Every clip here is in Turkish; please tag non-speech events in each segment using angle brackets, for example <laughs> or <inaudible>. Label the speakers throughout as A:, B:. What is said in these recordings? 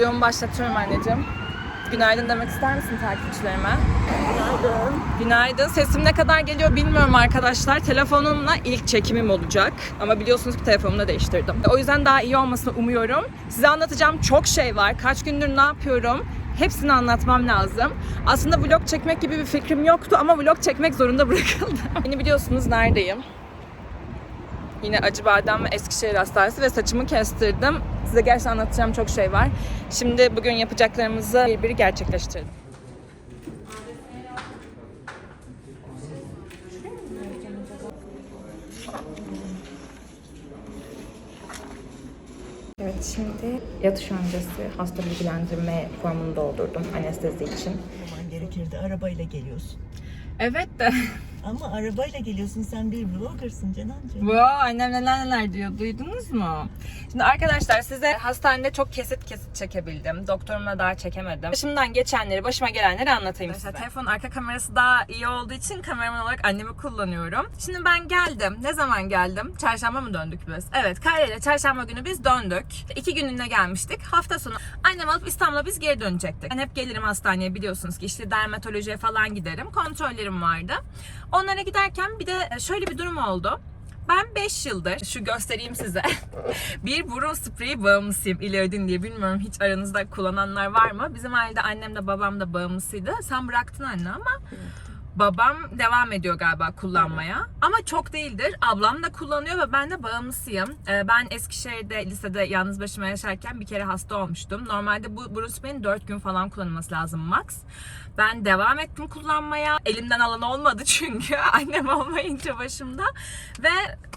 A: Vlogumu başlatıyorum anneciğim. Günaydın demek ister misin takipçilerime?
B: Günaydın.
A: Günaydın. Sesim ne kadar geliyor bilmiyorum arkadaşlar. Telefonumla ilk çekimim olacak. Ama biliyorsunuz ki telefonumu da değiştirdim. O yüzden daha iyi olmasını umuyorum. Size anlatacağım çok şey var. Kaç gündür ne yapıyorum? Hepsini anlatmam lazım. Aslında vlog çekmek gibi bir fikrim yoktu ama vlog çekmek zorunda bırakıldım. Beni <laughs> biliyorsunuz neredeyim? Yine Acıbadem ve Eskişehir Hastanesi ve saçımı kestirdim. Size gerçekten anlatacağım çok şey var. Şimdi bugün yapacaklarımızı bir bir gerçekleştirdim. Evet şimdi yatış öncesi hasta bilgilendirme formunu doldurdum anestezi için.
B: Aman gerekirdi. Arabayla geliyorsun.
A: Evet de
B: Ama arabayla geliyorsun. Sen bir vloggersın Cenancığım.
A: Wow, annem neler neler diyor. Duydunuz mu? Şimdi arkadaşlar size hastanede çok kesit kesit çekebildim. Doktorumla daha çekemedim. Başımdan geçenleri, başıma gelenleri anlatayım size. Telefonun arka kamerası daha iyi olduğu için kameraman olarak annemi kullanıyorum. Şimdi ben geldim. Ne zaman geldim? Çarşamba mı döndük biz? Evet, Kayra ile çarşamba günü biz döndük. İki günlüğüne gelmiştik. Hafta sonu annem alıp İstanbul'a biz geri dönecektik. Ben hep gelirim hastaneye biliyorsunuz ki işte dermatolojiye falan giderim. Kontrollerim vardı. Onlara giderken bir de şöyle bir durum oldu. Ben 5 yıldır, şu göstereyim size, <laughs> bir burun spreyi bağımlısıyım. İleodin diye bilmiyorum hiç aranızda kullananlar var mı? Bizim ailede annem de babam da bağımlısıydı. Sen bıraktın anne ama babam devam ediyor galiba kullanmaya. Ama çok değildir. Ablam da kullanıyor ve ben de bağımlısıyım. Ee, Ben Eskişehir'de lisede yalnız başıma yaşarken bir kere hasta olmuştum. Normalde bu burun spreyinin 4 gün falan kullanılması lazım max. Ben devam ettim kullanmaya. Elimden alan olmadı çünkü <laughs> annem olmayınca başımda. Ve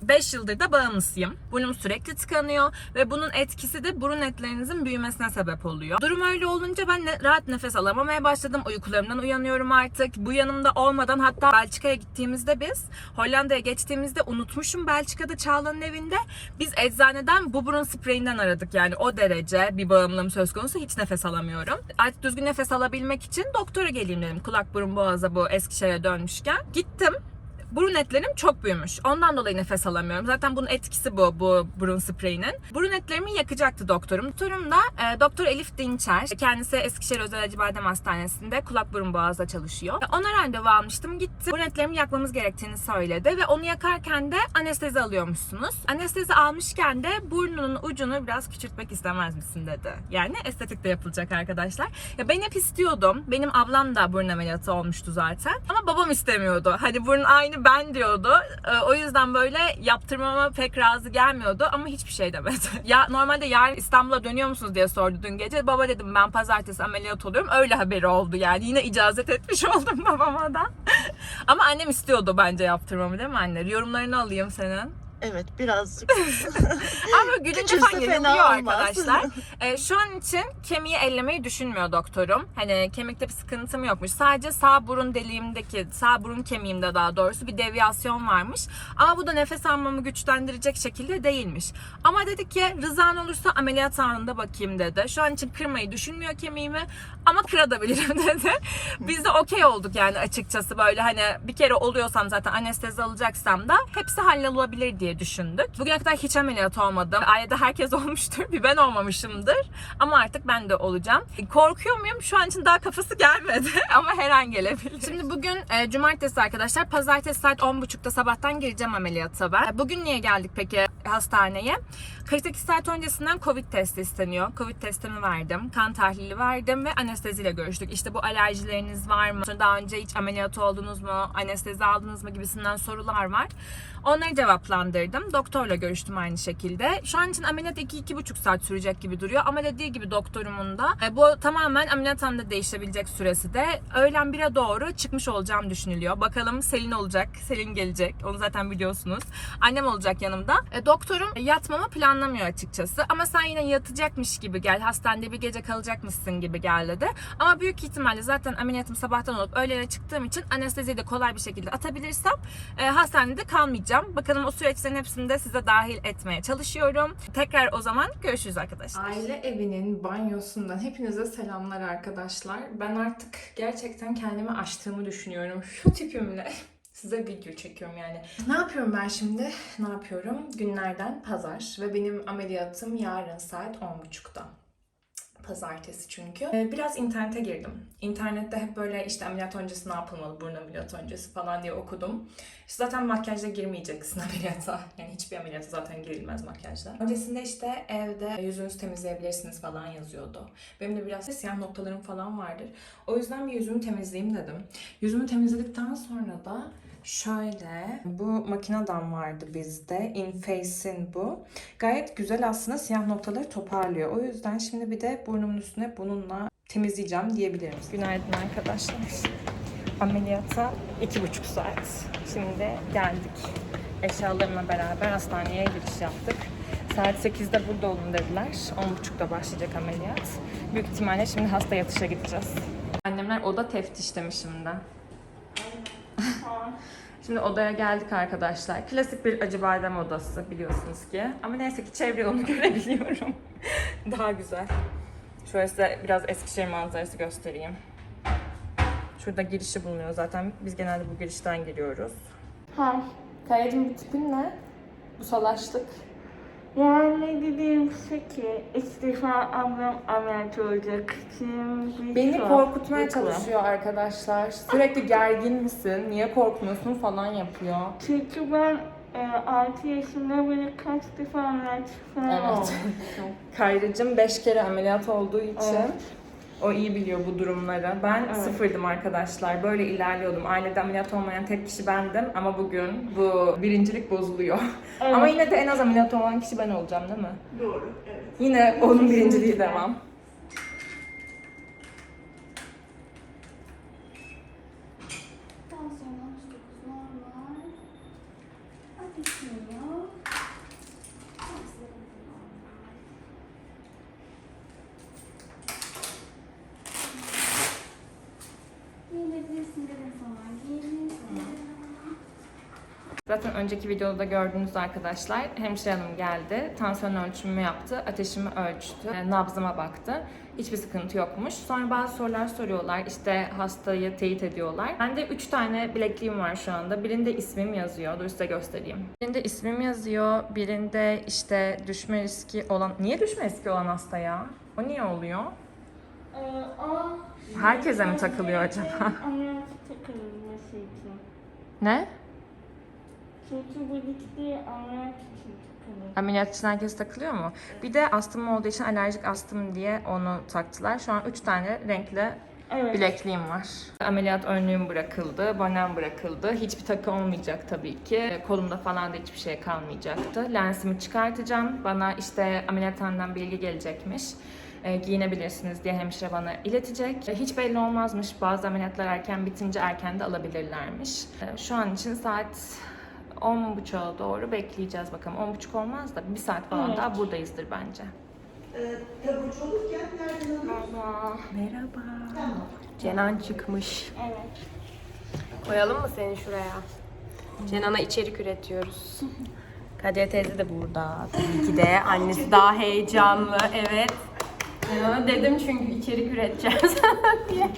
A: 5 yıldır da bağımlısıyım. Burnum sürekli tıkanıyor ve bunun etkisi de burun etlerinizin büyümesine sebep oluyor. Durum öyle olunca ben rahat nefes alamamaya başladım. Uykularımdan uyanıyorum artık. Bu yanımda olmadan hatta Belçika'ya gittiğimizde biz Hollanda'ya geçtiğimizde unutmuşum Belçika'da Çağla'nın evinde. Biz eczaneden bu burun spreyinden aradık. Yani o derece bir bağımlılığım söz konusu. Hiç nefes alamıyorum. Artık düzgün nefes alabilmek için doktora geleyim dedim. Kulak burun boğaza bu Eskişehir'e dönmüşken. Gittim. Burun etlerim çok büyümüş. Ondan dolayı nefes alamıyorum. Zaten bunun etkisi bu, bu burun spreyinin. Burun etlerimi yakacaktı doktorum. Doktorum da e, Doktor Elif Dinçer. Kendisi Eskişehir Özel Acıbadem Hastanesi'nde kulak burun boğazda çalışıyor. Ona randevu almıştım. Gitti. Burun etlerimi yakmamız gerektiğini söyledi ve onu yakarken de anestezi alıyormuşsunuz. Anestezi almışken de burnunun ucunu biraz küçültmek istemez misin dedi. Yani estetik de yapılacak arkadaşlar. Ya ben hep istiyordum. Benim ablam da burun ameliyatı olmuştu zaten. Ama babam istemiyordu. Hani burun aynı ben diyordu. Ee, O yüzden böyle yaptırmama pek razı gelmiyordu ama hiçbir şey demedi. <laughs> ya normalde yarın İstanbul'a dönüyor musunuz diye sordu dün gece. Baba dedim ben pazartesi ameliyat oluyorum. Öyle haberi oldu yani. Yine icazet etmiş <laughs> oldum babama da. ama annem istiyordu bence yaptırmamı değil mi anne? Yorumlarını alayım senin.
B: Evet birazcık. <laughs>
A: Ama gülünce
B: Küçülse
A: falan
B: fena olmaz.
A: arkadaşlar. <laughs> Ee, şu an için kemiği ellemeyi düşünmüyor doktorum. Hani kemikte bir sıkıntım yokmuş. Sadece sağ burun deliğimdeki, sağ burun kemiğimde daha doğrusu bir deviyasyon varmış. Ama bu da nefes almamı güçlendirecek şekilde değilmiş. Ama dedi ki rızan olursa ameliyat anında bakayım dedi. Şu an için kırmayı düşünmüyor kemiğimi ama kırabilirim <laughs> dedi. Biz de okey olduk yani açıkçası böyle hani bir kere oluyorsam zaten anestezi alacaksam da hepsi hallolabilir diye düşündük. Bugüne kadar hiç ameliyat olmadım. Ailede herkes <laughs> olmuştur. Bir ben olmamışımdır. Ama artık ben de olacağım. Korkuyor muyum? Şu an için daha kafası gelmedi. <laughs> Ama her an gelebilir. Şimdi bugün e, cumartesi arkadaşlar. Pazartesi saat 10.30'da sabahtan gireceğim ameliyata ben. E, Bugün niye geldik peki hastaneye? 48 saat öncesinden Covid testi isteniyor. Covid testimi verdim. Kan tahlili verdim ve anesteziyle görüştük. İşte bu alerjileriniz var mı? Daha önce hiç ameliyat oldunuz mu? Anestezi aldınız mı? Gibisinden sorular var. Onları cevaplandırdım. Doktorla görüştüm aynı şekilde. Şu an için ameliyat 2-2,5 saat sürecek gibi duruyor. Ama dediği gibi doktorumun da e, bu tamamen ameliyathanede değişebilecek süresi de öğlen 1'e doğru çıkmış olacağım düşünülüyor. Bakalım Selin olacak. Selin gelecek. Onu zaten biliyorsunuz. Annem olacak yanımda. E, doktorum yatmamı planlamıyor açıkçası. Ama sen yine yatacakmış gibi gel. Hastanede bir gece kalacakmışsın gibi gel dedi. Ama büyük ihtimalle zaten ameliyatım sabahtan olup öğlene çıktığım için anesteziyi de kolay bir şekilde atabilirsem e, hastanede kalmayacağım. Bakalım o süreçlerin hepsini de size dahil etmeye çalışıyorum. Tekrar o zaman görüşürüz arkadaşlar.
C: Aile evinin banyosundan hepinize selamlar arkadaşlar. Ben artık gerçekten kendimi aştığımı düşünüyorum. Şu tipimle <laughs> size video çekiyorum yani. Ne yapıyorum ben şimdi? Ne yapıyorum? Günlerden pazar ve benim ameliyatım yarın saat 10.30'da.
A: Pazartesi çünkü. Ee, biraz internete girdim. İnternette hep böyle işte ameliyat öncesi ne yapılmalı, burun ameliyatı öncesi falan diye okudum. İşte zaten makyajla girmeyeceksin <laughs> ameliyata. Yani hiçbir ameliyata zaten girilmez makyajla. Öncesinde işte evde yüzünüzü temizleyebilirsiniz falan yazıyordu. Benim de biraz siyah noktalarım falan vardır. O yüzden bir yüzümü temizleyeyim dedim. Yüzümü temizledikten sonra da şöyle bu makineden vardı bizde. Inface'in bu. Gayet güzel aslında siyah noktaları toparlıyor. O yüzden şimdi bir de burnumun üstüne bununla temizleyeceğim diyebilirim. Günaydın arkadaşlar. Ameliyata iki buçuk saat. Şimdi geldik. Eşyalarımla beraber hastaneye giriş yaptık. Saat 8'de burada olun dediler. 10.30'da başlayacak ameliyat. Büyük ihtimalle şimdi hasta yatışa gideceğiz. Annemler oda teftiş demiş şimdi. Şimdi odaya geldik arkadaşlar. Klasik bir acı badem odası biliyorsunuz ki. Ama neyse ki çevre yolunu <laughs> görebiliyorum. Daha güzel. Şöyle size biraz Eskişehir manzarası göstereyim. Şurada girişi bulunuyor zaten. Biz genelde bu girişten giriyoruz. Hay. Kayacım bu tipin ne? Bu salaşlık.
D: Yani dediğim şu ki defa ablam ameliyat olacak. Şimdi
A: Beni
D: çok
A: korkutmaya çalışıyor arkadaşlar. Sürekli gergin misin? Niye korkmuyorsun falan yapıyor.
D: Çünkü ben e, 6 yaşında böyle kaç defa ameliyat falan
A: Evet.
D: olmuşum.
A: Kayrıcım 5 kere ameliyat olduğu için
D: Evet.
A: O iyi biliyor bu durumları. Ben
D: Evet.
A: sıfırdım arkadaşlar. Böyle ilerliyordum. Ailede ameliyat olmayan tek kişi bendim ama bugün bu birincilik bozuluyor.
D: Evet.
A: ama yine de en az ameliyat olan kişi ben olacağım değil mi?
B: Doğru, evet.
A: Yine onun birinciliği devam.
D: Tansiyonum 39 normal. Ateşim yok. Tansiyonum normal. Giyinebilirsin dedim sana. Giyinebilirsin.
A: Zaten önceki videoda da gördüğünüz arkadaşlar hemşire hanım geldi. Tansiyon ölçümümü yaptı. Ateşimi ölçtü. e, Nabzıma baktı. Hiçbir sıkıntı yokmuş. Sonra bazı sorular soruyorlar. İşte hastayı teyit ediyorlar. Bende 3 tane bilekliğim var şu anda. Birinde ismim yazıyor. Dur size göstereyim. Birinde ismim yazıyor. Birinde işte düşme riski olan... Niye düşme riski olan hasta ya? O niye oluyor?
D: Ee,
A: Herkese mi takılıyor acaba?
D: Ameliyat takılması için.
A: Ne?
D: Çünkü bu dikti ameliyat için takılır.
A: Ameliyat için herkes takılıyor mu? Bir de astım olduğu için alerjik astım diye onu taktılar. Şu an 3 tane renkli
D: Evet.
A: bilekliğim var. Ameliyat önlüğüm bırakıldı, bonem bırakıldı. Hiçbir takı olmayacak tabii ki. Kolumda falan da hiçbir şey kalmayacaktı. Lensimi çıkartacağım. Bana işte ameliyathaneden bilgi gelecekmiş. E, giyinebilirsiniz diye hemşire bana iletecek. E, hiç belli olmazmış. Bazı ameliyatlar erken bitince erken de alabilirlermiş. E, şu an için saat 10.30'a doğru bekleyeceğiz bakalım. 10.30 olmaz da bir saat falan
D: Evet.
A: daha buradayızdır bence.
B: Ee, taburcu olurken nereden alıyorsun?
E: Merhaba. Cenan çıkmış.
D: evet.
E: Koyalım mı seni şuraya? Cenan'a içerik üretiyoruz. <laughs> Kadriye teyze de burada. Tabii ki de. Annesi daha heyecanlı. Evet. Cenan'a dedim çünkü içerik üreteceğiz <laughs> diye.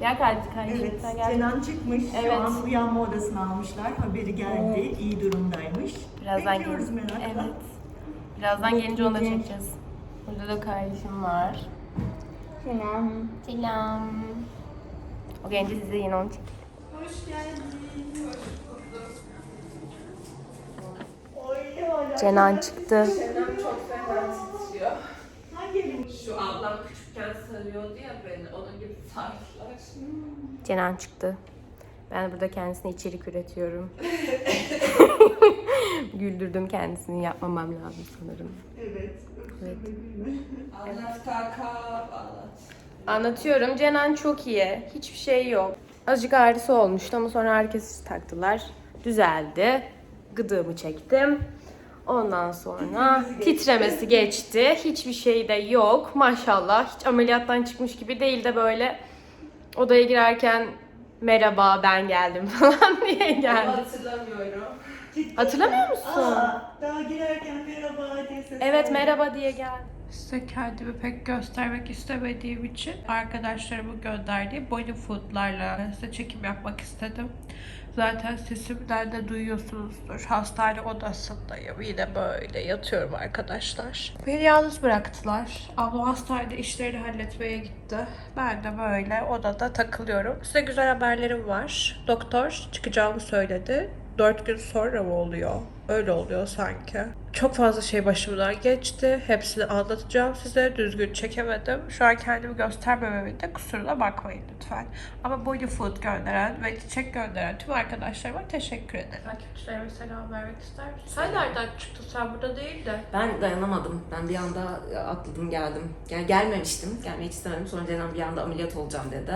E: Gel kardeşim,
B: Evet,
E: sen gel.
B: Kenan çıkmış.
E: Evet.
B: Şu an uyanma odasına almışlar. Haberi geldi. İyi durumdaymış.
E: Birazdan
B: Bekliyoruz
E: gelir.
B: merakla.
E: Evet. Birazdan gelince onu da çekeceğiz. Burada da kardeşim var.
D: Selam.
E: Selam. O gelince size yine onu çek.
B: Oy, hala.
E: Cenan çıktı.
B: Hangi
A: Şu ablam küçükken sarıyordu ya beni. Onun gibi sardılar.
E: Cenan çıktı. Ben burada kendisine içerik üretiyorum. <laughs> Güldürdüm kendisini yapmamam lazım sanırım.
B: Evet.
E: Evet.
A: Anlat kaka, anlat.
E: Anlatıyorum. Cenan çok iyi. Hiçbir şey yok. Azıcık ağrısı olmuştu ama sonra herkes taktılar. Düzeldi. Gıdığımı çektim. Ondan sonra titremesi geçti. Hiçbir şey de yok. Maşallah. Hiç ameliyattan çıkmış gibi değil de böyle odaya girerken merhaba ben geldim <laughs> falan diye geldi.
A: Hatırlamıyorum.
E: Hatırlamıyor musun?
B: Aa, daha girerken merhaba diye ses
E: Evet merhaba diye geldi.
F: Size kendimi pek göstermek istemediğim için arkadaşlarımın gönderdiği body foodlarla size çekim yapmak istedim. Zaten sesimden de duyuyorsunuzdur. Hastane odasındayım. Yine böyle yatıyorum arkadaşlar. Beni yalnız bıraktılar. Abla hastanede işlerini halletmeye gitti. Ben de böyle odada takılıyorum. Size güzel haberlerim var. Doktor çıkacağımı söyledi. 4 gün sonra mı oluyor? Öyle oluyor sanki. Çok fazla şey başımdan geçti. Hepsini anlatacağım size. Düzgün çekemedim. Şu an kendimi göstermememin de kusuruna bakmayın lütfen. Ama body food gönderen ve çiçek gönderen tüm arkadaşlarıma teşekkür ederim. Takipçilerime selam vermek ister misin? Sen nereden çıktın? Sen burada değil de.
G: Ben dayanamadım. Ben bir anda atladım geldim. Yani gelmemiştim. Gelmek istemedim. Sonra Cenan bir anda ameliyat olacağım dedi.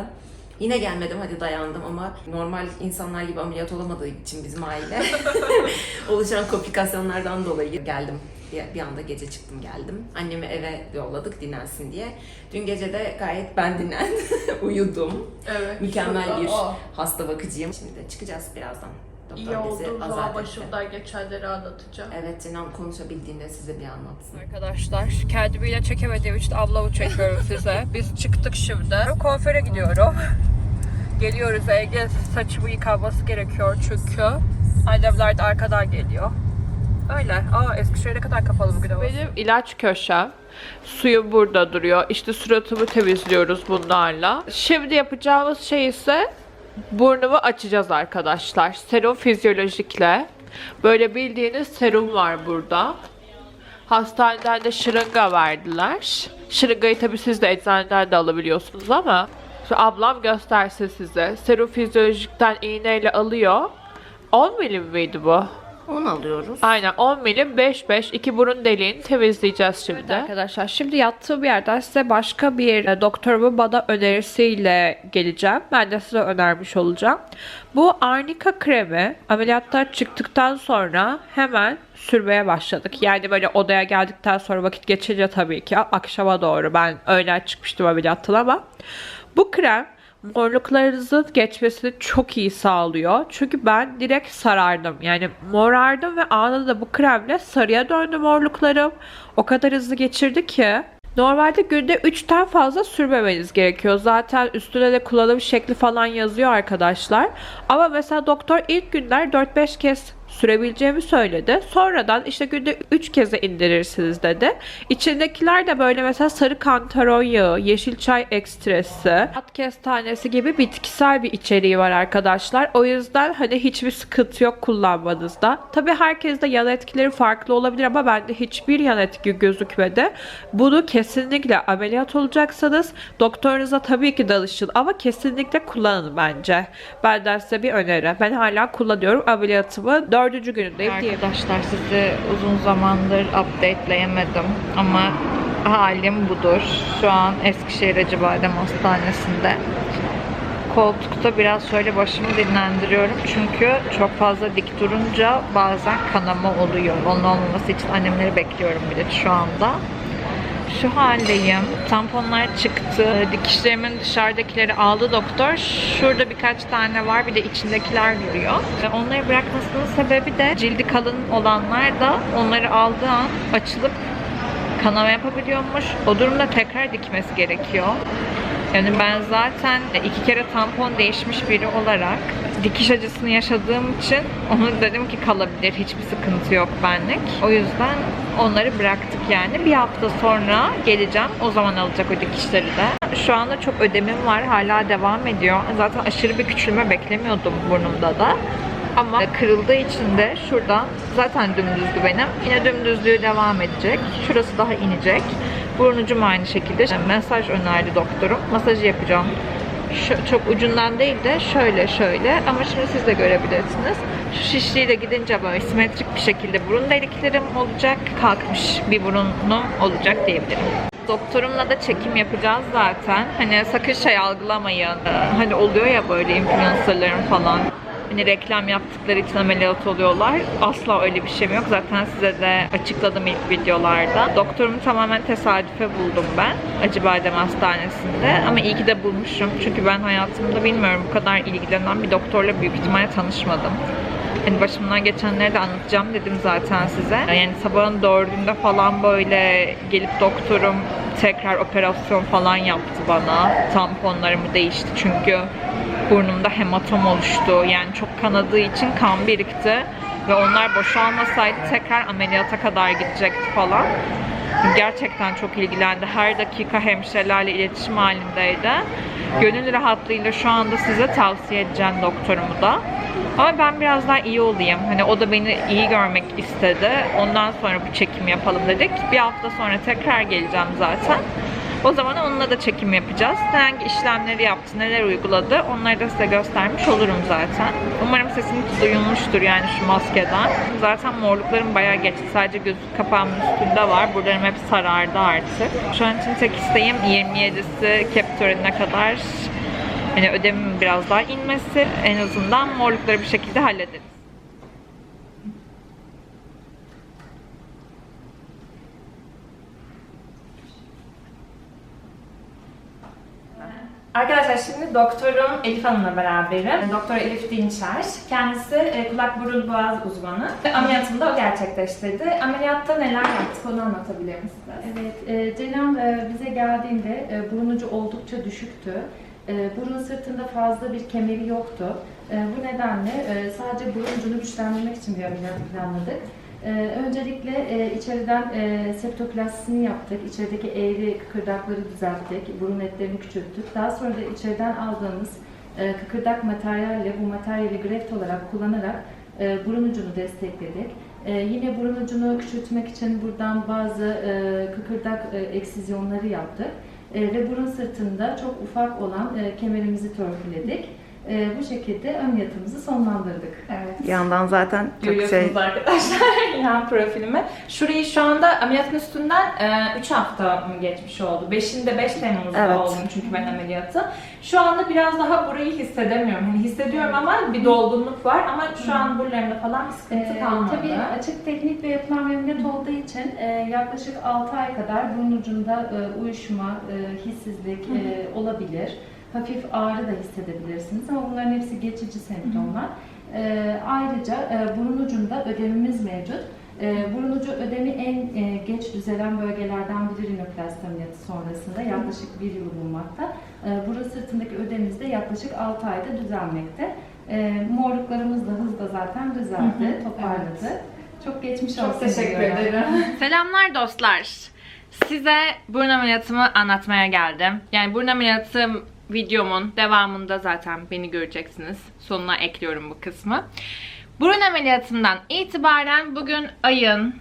G: Yine gelmedim hadi dayandım ama normal insanlar gibi ameliyat olamadığı için bizim aile <laughs> oluşan komplikasyonlardan dolayı geldim. Bir, anda gece çıktım geldim. Annemi eve yolladık dinlensin diye. Dün gece de gayet ben dinlendim. <laughs> Uyudum.
F: Evet.
G: Mükemmel
F: şurada
G: bir
F: o.
G: hasta bakıcıyım. Şimdi de çıkacağız birazdan. Doktor
F: İyi
G: bizi
F: olduğum
G: azat
F: zaman
G: etti.
F: başımdan geçenleri anlatacağım.
G: Evet Cenan konuşabildiğinde size bir anlatsın.
A: Arkadaşlar kendimi yine çekemediğim için ablamı çekiyorum size. Biz çıktık şimdi. Kuaföre gidiyorum. Geliyoruz Ege saçımı yıkanması gerekiyor çünkü. Annemler de arkadan geliyor. Öyle. Aa Eskişehir ne kadar kapalı bugün hava.
F: Benim ilaç köşem. Suyum burada duruyor. İşte suratımı temizliyoruz bunlarla. Şimdi yapacağımız şey ise burnumu açacağız arkadaşlar. Serum fizyolojikle. Böyle bildiğiniz serum var burada. Hastaneden de şırınga verdiler. Şırıngayı tabii siz de eczaneden de alabiliyorsunuz ama şu ablam gösterse size. Serum fizyolojikten iğneyle alıyor. 10 milim miydi bu?
G: 10 alıyoruz.
F: Aynen 10 milim 5-5 iki burun deliğini temizleyeceğiz şimdi. arkadaşlar şimdi yattığım yerden size başka bir e, bana önerisiyle geleceğim. Ben de size önermiş olacağım. Bu arnika kremi ameliyattan çıktıktan sonra hemen sürmeye başladık. Yani böyle odaya geldikten sonra vakit geçince tabii ki akşama doğru ben öğlen çıkmıştım ameliyattan ama bu krem morluklarınızın geçmesini çok iyi sağlıyor. Çünkü ben direkt sarardım. Yani morardım ve anında da bu kremle sarıya döndü morluklarım. O kadar hızlı geçirdi ki. Normalde günde 3'ten fazla sürmemeniz gerekiyor. Zaten üstüne de kullanım şekli falan yazıyor arkadaşlar. Ama mesela doktor ilk günler 4-5 kez sürebileceğimi söyledi. Sonradan işte günde 3 keze indirirsiniz dedi. İçindekiler de böyle mesela sarı kantaron yağı, yeşil çay ekstresi, at kestanesi gibi bitkisel bir içeriği var arkadaşlar. O yüzden hani hiçbir sıkıntı yok kullanmanızda. Tabii herkeste yan etkileri farklı olabilir ama bende hiçbir yan etki gözükmedi. Bunu kesinlikle ameliyat olacaksanız doktorunuza tabii ki danışın ama kesinlikle kullanın bence. Benden size bir öneri. Ben hala kullanıyorum ameliyatımı dördüncü günündeyim diyebilirim.
H: Arkadaşlar sizi uzun zamandır updateleyemedim ama halim budur. Şu an Eskişehir Acıbadem Hastanesi'nde. Koltukta biraz şöyle başımı dinlendiriyorum çünkü çok fazla dik durunca bazen kanama oluyor. Onun olmaması için annemleri bekliyorum bir de şu anda. Şu haldeyim. Tamponlar çıktı. Dikişlerimin dışarıdakileri aldı doktor. Şurada birkaç tane var. Bir de içindekiler duruyor. Ve onları bırakmasının sebebi de cildi kalın olanlar da onları aldığı an açılıp kanama yapabiliyormuş. O durumda tekrar dikmesi gerekiyor. Yani ben zaten iki kere tampon değişmiş biri olarak dikiş acısını yaşadığım için onu dedim ki kalabilir. Hiçbir sıkıntı yok benlik. O yüzden onları bıraktık yani. Bir hafta sonra geleceğim. O zaman alacak o dikişleri de. Şu anda çok ödemim var. Hala devam ediyor. Zaten aşırı bir küçülme beklemiyordum burnumda da. Ama kırıldığı için de şuradan zaten dümdüzdü benim. Yine dümdüzlüğü devam edecek. Şurası daha inecek. Burnucum aynı şekilde. Mesaj önerdi doktorum. Masajı yapacağım. Şu, çok ucundan değil de şöyle şöyle ama şimdi siz de görebilirsiniz. Şu şişliğiyle gidince böyle simetrik bir şekilde burun deliklerim olacak. Kalkmış bir burunum olacak diyebilirim. Doktorumla da çekim yapacağız zaten. Hani sakın şey algılamayın. Hani oluyor ya böyle influencerların falan hani reklam yaptıkları için ameliyat oluyorlar. Asla öyle bir şeyim yok. Zaten size de açıkladım ilk videolarda. Doktorumu tamamen tesadüfe buldum ben. Acıbadem Hastanesi'nde. Ama iyi ki de bulmuşum. Çünkü ben hayatımda bilmiyorum bu kadar ilgilenen bir doktorla büyük ihtimalle tanışmadım. Hani başımdan geçenleri de anlatacağım dedim zaten size. Yani sabahın dördünde falan böyle gelip doktorum tekrar operasyon falan yaptı bana. Tamponlarımı değişti çünkü burnumda hematom oluştu. Yani çok kanadığı için kan birikti. Ve onlar boşalmasaydı tekrar ameliyata kadar gidecekti falan. Gerçekten çok ilgilendi. Her dakika hemşirelerle iletişim halindeydi. Gönül rahatlığıyla şu anda size tavsiye edeceğim doktorumu da. Ama ben biraz daha iyi olayım. Hani o da beni iyi görmek istedi. Ondan sonra bu çekim yapalım dedik. Bir hafta sonra tekrar geleceğim zaten. O zaman onunla da çekim yapacağız. Hangi işlemleri yaptı, neler uyguladı onları da size göstermiş olurum zaten. Umarım sesim duyulmuştur yani şu maskeden. Zaten morluklarım bayağı geçti. Sadece göz kapağımın üstünde var. Buralarım hep sarardı artık. Şu an için tek isteğim 27'si kep törenine kadar hani ödemimin biraz daha inmesi. En azından morlukları bir şekilde hallederiz.
E: Arkadaşlar şimdi doktorum Elif Hanım'la beraberim. Doktor Elif Dinçer. Kendisi e, kulak burun boğaz uzmanı. Ameliyatını da o gerçekleştirdi. Ameliyatta neler yaptık onu anlatabilir misiniz?
I: Evet, e, Cenan e, bize geldiğinde burnucu oldukça düşüktü. Burun sırtında fazla bir kemeri yoktu. Bu nedenle sadece buruncunu güçlendirmek için bir ameliyat planladık. E, öncelikle e, içeriden e, septoplastisini yaptık. İçerideki eğri kıkırdakları düzelttik. Burun etlerini küçülttük. Daha sonra da içeriden aldığımız e, kıkırdak materyalle bu materyali greft olarak kullanarak e, burun ucunu destekledik. Ee, yine burun ucunu küçültmek için buradan bazı kıkırdak e, eksizyonları yaptık. Ve burun sırtında çok ufak olan kemerimizi törpüledik. E, bu şekilde ameliyatımızı sonlandırdık.
E: Evet.
B: Yandan zaten çok şey
E: arkadaşlar <laughs> yan profilimi. Şurayı şu anda ameliyatın üstünden 3 hafta mı geçmiş oldu. 5'inde 5 Temmuz'da
B: Evet.
E: oldum çünkü ben ameliyatı. Şu anda biraz daha burayı hissedemiyorum. Hani hissediyorum ama bir dolgunluk var ama şu an buralarında falan bir sıkıntı
I: Ee,
E: kalmadı.
I: tabii açık teknik ve yapılan ameliyat olduğu için e, yaklaşık 6 ay kadar burun ucunda e, uyuşma, e, hissizlik e, olabilir. Hafif ağrı da hissedebilirsiniz ama bunların hepsi geçici semptomlar. E, ayrıca e, burun ucunda ödemimiz mevcut. E, burun ucu ödemi en e, geç düzelen bölgelerden biri rinoplasti ameliyatı sonrasında yaklaşık bir yıl bulunmakta. E, burun sırtındaki ödemimiz de yaklaşık 6 ayda düzelmekte. E, morluklarımız da hızla zaten düzeldi, toparladı. Çok geçmiş olsun.
E: Çok teşekkür
I: diyorum.
E: ederim. <laughs>
A: Selamlar dostlar. Size burun ameliyatımı anlatmaya geldim. Yani burun ameliyatım videomun devamında zaten beni göreceksiniz. Sonuna ekliyorum bu kısmı. Burun ameliyatından itibaren bugün ayın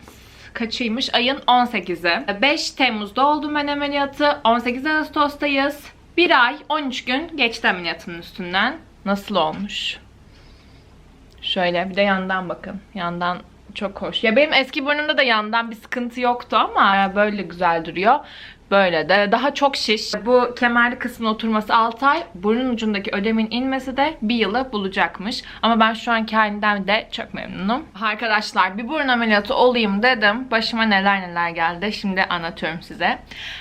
A: kaçıymış? Ayın 18'i. 5 Temmuz'da oldum ben ameliyatı. 18 Ağustos'tayız. Bir ay 13 gün geçti ameliyatımın üstünden. Nasıl olmuş? Şöyle bir de yandan bakın. Yandan çok hoş. Ya benim eski burnumda da yandan bir sıkıntı yoktu ama böyle güzel duruyor. Böyle de daha çok şiş. Bu kemerli kısmın oturması 6 ay. Burnun ucundaki ödemin inmesi de bir yılı bulacakmış. Ama ben şu anki halimden de çok memnunum. Arkadaşlar bir burun ameliyatı olayım dedim. Başıma neler neler geldi. Şimdi anlatıyorum size.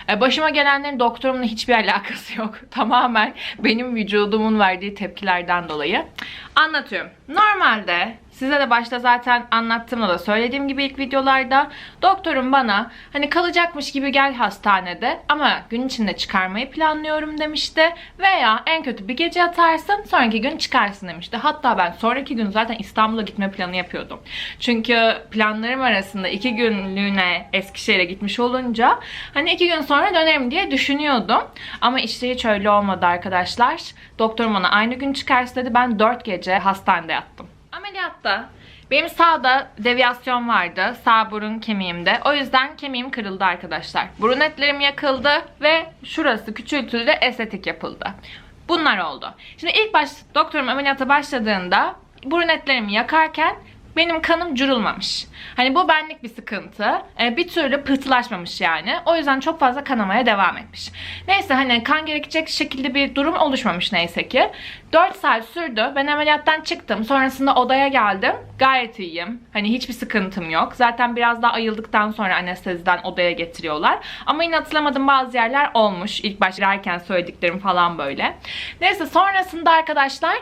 A: Ee, Başıma gelenlerin doktorumla hiçbir alakası yok. <laughs> Tamamen benim vücudumun verdiği tepkilerden dolayı. Anlatıyorum. Normalde Size de başta zaten anlattığımda da söylediğim gibi ilk videolarda doktorum bana hani kalacakmış gibi gel hastanede ama gün içinde çıkarmayı planlıyorum demişti. Veya en kötü bir gece yatarsın sonraki gün çıkarsın demişti. Hatta ben sonraki gün zaten İstanbul'a gitme planı yapıyordum. Çünkü planlarım arasında iki günlüğüne Eskişehir'e gitmiş olunca hani iki gün sonra dönerim diye düşünüyordum. Ama işte hiç öyle olmadı arkadaşlar. Doktorum bana aynı gün çıkarsın dedi. Ben dört gece hastanede yattım. Ameliyatta benim sağda deviyasyon vardı. Sağ burun kemiğimde. O yüzden kemiğim kırıldı arkadaşlar. Burun etlerim yakıldı ve şurası küçültüldü, estetik yapıldı. Bunlar oldu. Şimdi ilk baş doktorum ameliyata başladığında burun etlerimi yakarken benim kanım curulmamış. Hani bu benlik bir sıkıntı. Ee, bir türlü pıhtılaşmamış yani. O yüzden çok fazla kanamaya devam etmiş. Neyse hani kan gerekecek şekilde bir durum oluşmamış neyse ki. 4 saat sürdü. Ben ameliyattan çıktım. Sonrasında odaya geldim. Gayet iyiyim. Hani hiçbir sıkıntım yok. Zaten biraz daha ayıldıktan sonra anesteziden odaya getiriyorlar. Ama yine hatırlamadığım bazı yerler olmuş. İlk başta girerken söylediklerim falan böyle. Neyse sonrasında arkadaşlar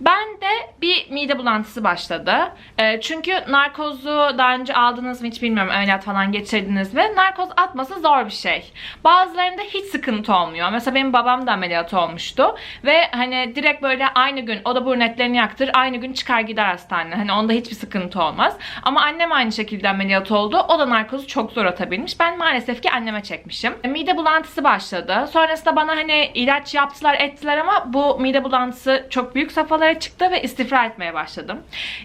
A: ben de bir mide bulantısı başladı. Ee, çünkü narkozu daha önce aldınız mı hiç bilmiyorum ameliyat falan geçirdiniz mi? Narkoz atması zor bir şey. Bazılarında hiç sıkıntı olmuyor. Mesela benim babam da ameliyat olmuştu. Ve hani direkt böyle aynı gün o da burun etlerini yaktır. Aynı gün çıkar gider hastaneye. Hani onda hiçbir sıkıntı olmaz. Ama annem aynı şekilde ameliyat oldu. O da narkozu çok zor atabilmiş. Ben maalesef ki anneme çekmişim. Mide bulantısı başladı. Sonrasında bana hani ilaç yaptılar ettiler ama bu mide bulantısı çok büyük safhalara çıktı ve istifra etmeye başladım.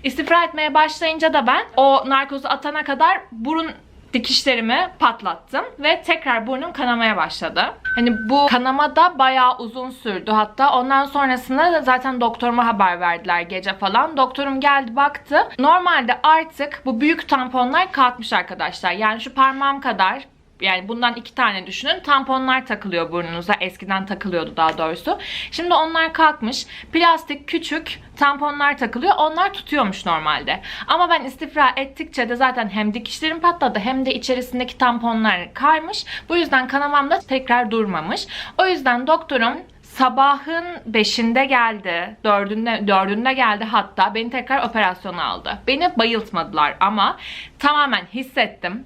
A: İstifra etmeye başlayınca da ben o narkozu atana kadar burun dikişlerimi patlattım ve tekrar burnum kanamaya başladı. Hani bu kanama da bayağı uzun sürdü. Hatta ondan sonrasında da zaten doktoruma haber verdiler gece falan. Doktorum geldi baktı. Normalde artık bu büyük tamponlar kalkmış arkadaşlar. Yani şu parmağım kadar yani bundan iki tane düşünün. Tamponlar takılıyor burnunuza. Eskiden takılıyordu daha doğrusu. Şimdi onlar kalkmış. Plastik küçük tamponlar takılıyor. Onlar tutuyormuş normalde. Ama ben istifra ettikçe de zaten hem dikişlerim patladı hem de içerisindeki tamponlar kaymış. Bu yüzden kanamam da tekrar durmamış. O yüzden doktorum sabahın 5'inde geldi. 4'ünde 4'ünde geldi hatta. Beni tekrar operasyona aldı. Beni bayıltmadılar ama tamamen hissettim.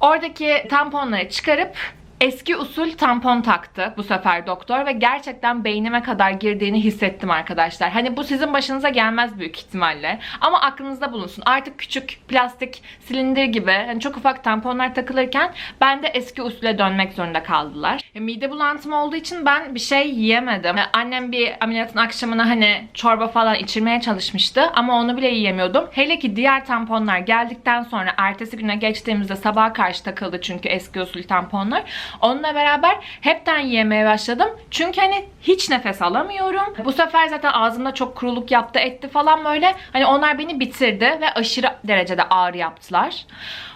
A: Oradaki tamponları çıkarıp eski usul tampon taktı bu sefer doktor ve gerçekten beynime kadar girdiğini hissettim arkadaşlar. Hani bu sizin başınıza gelmez büyük ihtimalle. Ama aklınızda bulunsun. Artık küçük plastik silindir gibi hani çok ufak tamponlar takılırken ben de eski usule dönmek zorunda kaldılar. E, mide bulantım olduğu için ben bir şey yiyemedim. E, annem bir ameliyatın akşamına hani çorba falan içirmeye çalışmıştı ama onu bile yiyemiyordum. Hele ki diğer tamponlar geldikten sonra ertesi güne geçtiğimizde sabaha karşı takıldı çünkü eski usul tamponlar. Onunla beraber hepten yemeye başladım. Çünkü hani hiç nefes alamıyorum. Bu sefer zaten ağzımda çok kuruluk yaptı etti falan böyle. Hani onlar beni bitirdi ve aşırı derecede ağrı yaptılar.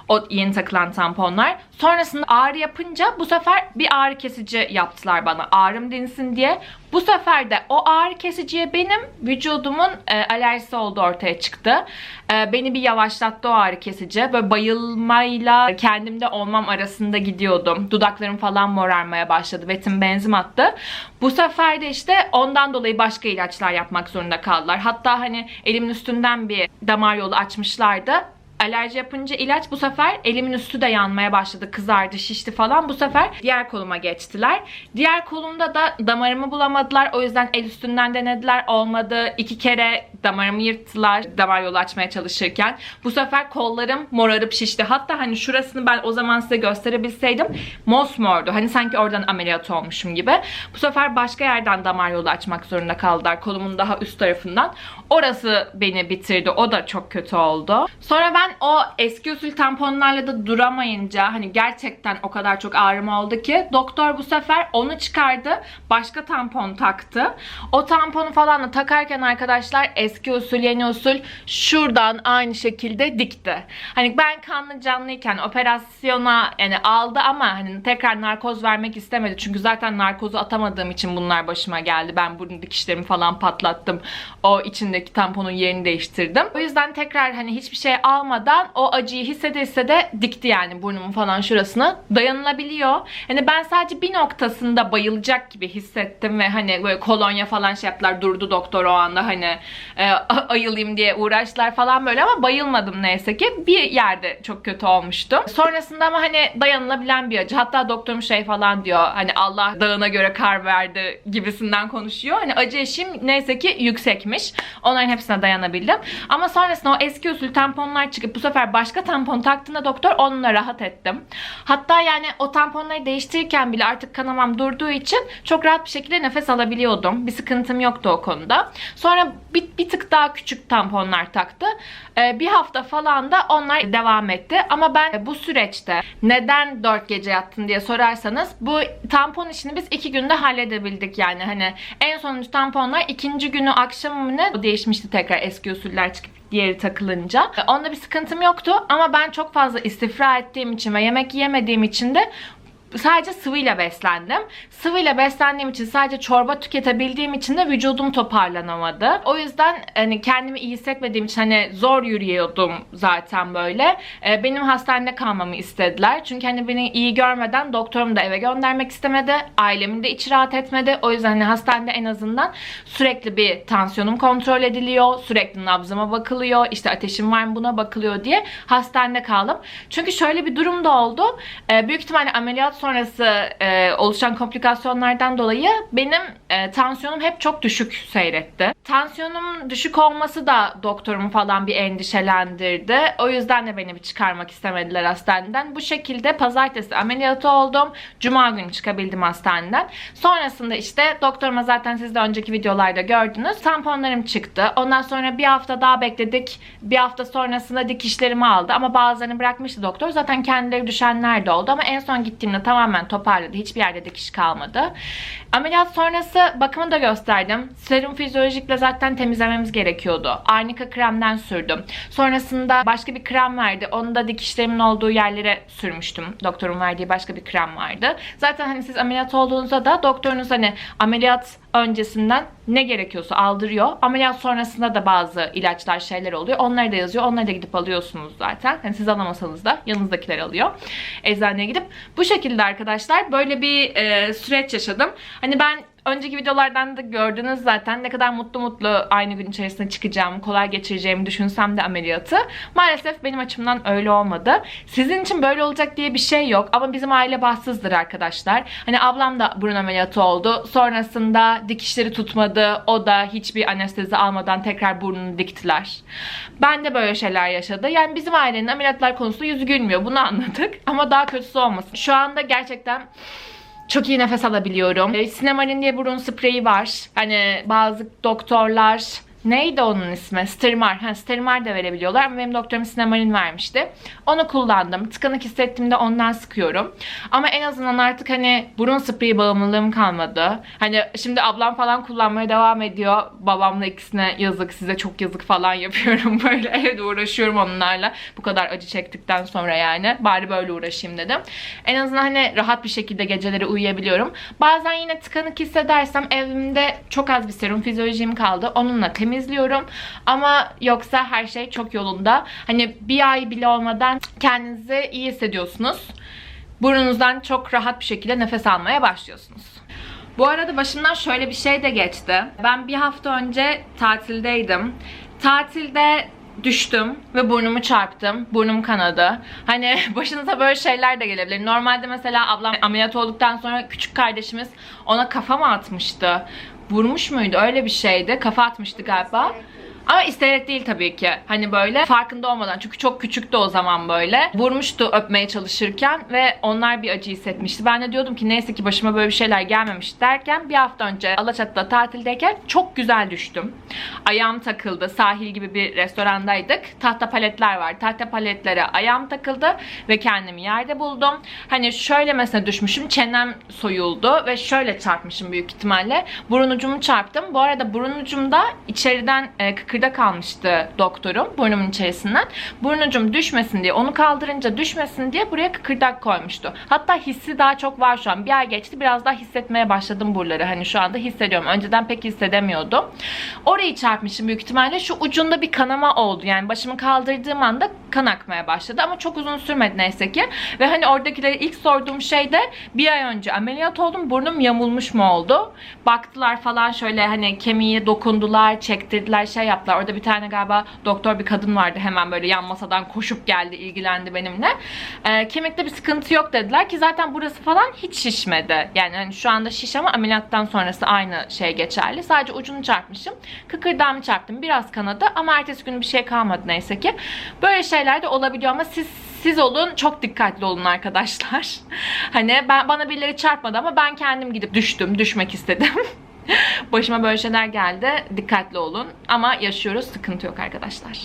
A: O yeni takılan tamponlar. Sonrasında ağrı yapınca bu sefer bir ağrı kesici yaptılar bana. Ağrım dinsin diye. Bu sefer de o ağrı kesiciye benim vücudumun e, alerjisi olduğu ortaya çıktı. E, beni bir yavaşlattı o ağrı kesici. Böyle bayılmayla kendimde olmam arasında gidiyordum. Dudaklarım falan morarmaya başladı. Vetim benzim attı. Bu sefer de işte ondan dolayı başka ilaçlar yapmak zorunda kaldılar. Hatta hani elimin üstünden bir damar yolu açmışlardı alerji yapınca ilaç bu sefer elimin üstü de yanmaya başladı. Kızardı, şişti falan. Bu sefer diğer koluma geçtiler. Diğer kolumda da damarımı bulamadılar. O yüzden el üstünden denediler. Olmadı. İki kere damarımı yırttılar. Damar yolu açmaya çalışırken. Bu sefer kollarım morarıp şişti. Hatta hani şurasını ben o zaman size gösterebilseydim mosmordu. Hani sanki oradan ameliyat olmuşum gibi. Bu sefer başka yerden damar yolu açmak zorunda kaldılar. Kolumun daha üst tarafından. Orası beni bitirdi. O da çok kötü oldu. Sonra ben o eski usul tamponlarla da duramayınca hani gerçekten o kadar çok ağrım oldu ki doktor bu sefer onu çıkardı. Başka tampon taktı. O tamponu falan da takarken arkadaşlar eski usul yeni usul şuradan aynı şekilde dikti. Hani ben kanlı canlıyken operasyona yani aldı ama hani tekrar narkoz vermek istemedi. Çünkü zaten narkozu atamadığım için bunlar başıma geldi. Ben burun dikişlerimi falan patlattım. O içindeki tamponun yerini değiştirdim. O yüzden tekrar hani hiçbir şey almadan o acıyı hissede hissede dikti yani burnumun falan şurasını. Dayanılabiliyor. Hani ben sadece bir noktasında bayılacak gibi hissettim ve hani böyle kolonya falan şey yaptılar. Durdu doktor o anda hani e, ayılayım diye uğraştılar falan böyle ama bayılmadım neyse ki. Bir yerde çok kötü olmuştu. Sonrasında ama hani dayanılabilen bir acı. Hatta doktorum şey falan diyor. Hani Allah dağına göre kar verdi gibisinden konuşuyor. Hani acı eşiğim neyse ki yüksekmiş. Onların hepsine dayanabildim. Ama sonrasında o eski usul tamponlar çıkıp bu sefer başka tampon taktığında doktor onunla rahat ettim. Hatta yani o tamponları değiştirirken bile artık kanamam durduğu için çok rahat bir şekilde nefes alabiliyordum. Bir sıkıntım yoktu o konuda. Sonra bir, bir tık daha küçük tamponlar taktı. Ee, bir hafta falan da onlar devam etti. Ama ben bu süreçte neden 4 gece yattın diye sorarsanız bu tampon işini biz 2 günde halledebildik yani. Hani en sonuncu tamponlar ikinci günü akşamı ne değişmişti tekrar eski usuller çıkıp diğeri takılınca. Onda bir sıkıntım yoktu ama ben çok fazla istifra ettiğim için ve yemek yemediğim için de sadece sıvıyla beslendim. Sıvıyla beslendiğim için sadece çorba tüketebildiğim için de vücudum toparlanamadı. O yüzden hani kendimi iyi hissetmediğim için hani zor yürüyordum zaten böyle. Ee, benim hastanede kalmamı istediler. Çünkü hani beni iyi görmeden doktorum da eve göndermek istemedi. Ailemin de içi rahat etmedi. O yüzden hani hastanede en azından sürekli bir tansiyonum kontrol ediliyor. Sürekli nabzıma bakılıyor. İşte ateşim var mı buna bakılıyor diye hastanede kaldım. Çünkü şöyle bir durum da oldu. Ee, büyük ihtimalle ameliyat sonrası e, oluşan komplikasyonlardan dolayı benim e, tansiyonum hep çok düşük seyretti. Tansiyonum düşük olması da doktorumu falan bir endişelendirdi. O yüzden de beni bir çıkarmak istemediler hastaneden. Bu şekilde pazartesi ameliyatı oldum. Cuma günü çıkabildim hastaneden. Sonrasında işte doktoruma zaten siz de önceki videolarda gördünüz. Tamponlarım çıktı. Ondan sonra bir hafta daha bekledik. Bir hafta sonrasında dikişlerimi aldı. Ama bazılarını bırakmıştı doktor. Zaten kendileri düşenler de oldu. Ama en son gittiğimde tamamen toparladı. Hiçbir yerde dikiş kalmadı. Ameliyat sonrası bakımı da gösterdim. Serum fizyolojikle zaten temizlememiz gerekiyordu. Arnika kremden sürdüm. Sonrasında başka bir krem verdi. Onu da dikişlerimin olduğu yerlere sürmüştüm. Doktorun verdiği başka bir krem vardı. Zaten hani siz ameliyat olduğunuzda da doktorunuz hani ameliyat öncesinden ne gerekiyorsa aldırıyor. Ameliyat sonrasında da bazı ilaçlar şeyler oluyor. Onları da yazıyor. Onları da gidip alıyorsunuz zaten. Hani siz alamasanız da yanınızdakiler alıyor. Eczaneye gidip. Bu şekilde arkadaşlar böyle bir e, süreç yaşadım. Hani ben Önceki videolardan da gördünüz zaten ne kadar mutlu mutlu aynı gün içerisinde çıkacağımı, kolay geçireceğimi düşünsem de ameliyatı. Maalesef benim açımdan öyle olmadı. Sizin için böyle olacak diye bir şey yok ama bizim aile bahtsızdır arkadaşlar. Hani ablam da burun ameliyatı oldu. Sonrasında dikişleri tutmadı. O da hiçbir anestezi almadan tekrar burnunu diktiler. Ben de böyle şeyler yaşadı. Yani bizim ailenin ameliyatlar konusunda yüzü gülmüyor. Bunu anladık. Ama daha kötüsü olmasın. Şu anda gerçekten çok iyi nefes alabiliyorum. E, Sinemalin diye burun spreyi var. Hani bazı doktorlar Neydi onun ismi? Stirmar. Ha, Stirmar da verebiliyorlar ama benim doktorum Sinemarin vermişti. Onu kullandım. Tıkanık hissettiğimde ondan sıkıyorum. Ama en azından artık hani burun spreyi bağımlılığım kalmadı. Hani şimdi ablam falan kullanmaya devam ediyor. Babamla ikisine yazık, size çok yazık falan yapıyorum <laughs> böyle. Evet uğraşıyorum onlarla. Bu kadar acı çektikten sonra yani. Bari böyle uğraşayım dedim. En azından hani rahat bir şekilde geceleri uyuyabiliyorum. Bazen yine tıkanık hissedersem evimde çok az bir serum fizyolojim kaldı. Onunla temiz temizliyorum. Ama yoksa her şey çok yolunda. Hani bir ay bile olmadan kendinizi iyi hissediyorsunuz. Burnunuzdan çok rahat bir şekilde nefes almaya başlıyorsunuz. Bu arada başımdan şöyle bir şey de geçti. Ben bir hafta önce tatildeydim. Tatilde düştüm ve burnumu çarptım. Burnum kanadı. Hani <laughs> başınıza böyle şeyler de gelebilir. Normalde mesela ablam ameliyat olduktan sonra küçük kardeşimiz ona kafa mı atmıştı? Vurmuş muydu? Öyle bir şeydi. Kafa atmıştı galiba. Ama isteyerek değil tabii ki. Hani böyle farkında olmadan. Çünkü çok küçüktü o zaman böyle. Vurmuştu öpmeye çalışırken ve onlar bir acı hissetmişti. Ben de diyordum ki neyse ki başıma böyle bir şeyler gelmemiş derken bir hafta önce Alaçatı'da tatildeyken çok güzel düştüm. Ayağım takıldı. Sahil gibi bir restorandaydık. Tahta paletler var. Tahta paletlere ayağım takıldı ve kendimi yerde buldum. Hani şöyle mesela düşmüşüm. Çenem soyuldu ve şöyle çarpmışım büyük ihtimalle. Burun ucumu çarptım. Bu arada burun ucumda içeriden e, kıkırdak kalmıştı doktorum burnumun içerisinden. Burun ucum düşmesin diye onu kaldırınca düşmesin diye buraya kıkırdak koymuştu. Hatta hissi daha çok var şu an. Bir ay geçti biraz daha hissetmeye başladım buraları. Hani şu anda hissediyorum. Önceden pek hissedemiyordum. Orayı çarpmışım büyük ihtimalle. Şu ucunda bir kanama oldu. Yani başımı kaldırdığım anda kan akmaya başladı. Ama çok uzun sürmedi neyse ki. Ve hani oradakilere ilk sorduğum şey de bir ay önce ameliyat oldum. Burnum yamulmuş mu oldu? Baktılar falan şöyle hani kemiğe dokundular, çektirdiler, şey yaptılar. Orada bir tane galiba doktor bir kadın vardı. Hemen böyle yan masadan koşup geldi, ilgilendi benimle. Ee, kemikte bir sıkıntı yok dediler ki zaten burası falan hiç şişmedi. Yani hani şu anda şiş ama ameliyattan sonrası aynı şey geçerli. Sadece ucunu çarpmışım. Kıkırdağımı çarptım. Biraz kanadı ama ertesi gün bir şey kalmadı neyse ki. Böyle şeyler de olabiliyor ama siz siz olun çok dikkatli olun arkadaşlar. <laughs> Hani ben bana birileri çarpmadı ama ben kendim gidip düştüm, düşmek istedim. <laughs> <laughs> Başıma böyle şeyler geldi. Dikkatli olun. Ama yaşıyoruz. Sıkıntı yok arkadaşlar.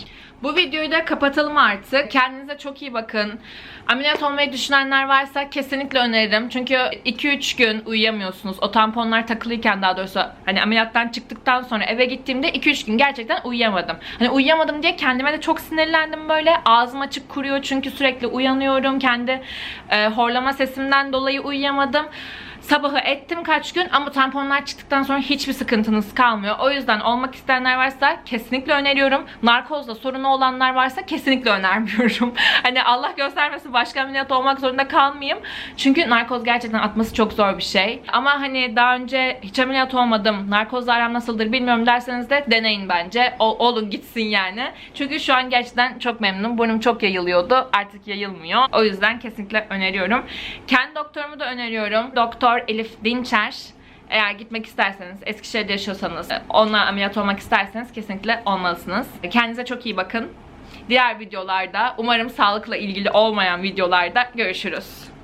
A: Bu videoyu da kapatalım artık. Kendinize çok iyi bakın. Ameliyat olmayı düşünenler varsa kesinlikle öneririm. Çünkü 2-3 gün uyuyamıyorsunuz. O tamponlar takılıyken daha doğrusu hani ameliyattan çıktıktan sonra eve gittiğimde 2-3 gün gerçekten uyuyamadım. Hani uyuyamadım diye kendime de çok sinirlendim böyle. Ağzım açık kuruyor çünkü sürekli uyanıyorum. Kendi e, horlama sesimden dolayı uyuyamadım. Sabahı ettim kaç gün ama tamponlar çıktıktan sonra hiçbir sıkıntınız kalmıyor. O yüzden olmak isteyenler varsa kesinlikle öneriyorum. Narkozda sorunu olanlar varsa kesinlikle önermiyorum. <laughs> hani Allah göstermesin başka ameliyat olmak zorunda kalmayayım. Çünkü narkoz gerçekten atması çok zor bir şey. Ama hani daha önce hiç ameliyat olmadım, narkozla aram nasıldır bilmiyorum derseniz de deneyin bence. O, olun gitsin yani. Çünkü şu an gerçekten çok memnunum. Burnum çok yayılıyordu. Artık yayılmıyor. O yüzden kesinlikle öneriyorum. Kendi doktorumu da öneriyorum. Doktor Elif Dinçer. Eğer gitmek isterseniz, Eskişehir'de yaşıyorsanız, onunla ameliyat olmak isterseniz kesinlikle olmalısınız. Kendinize çok iyi bakın. Diğer videolarda, umarım sağlıkla ilgili olmayan videolarda görüşürüz.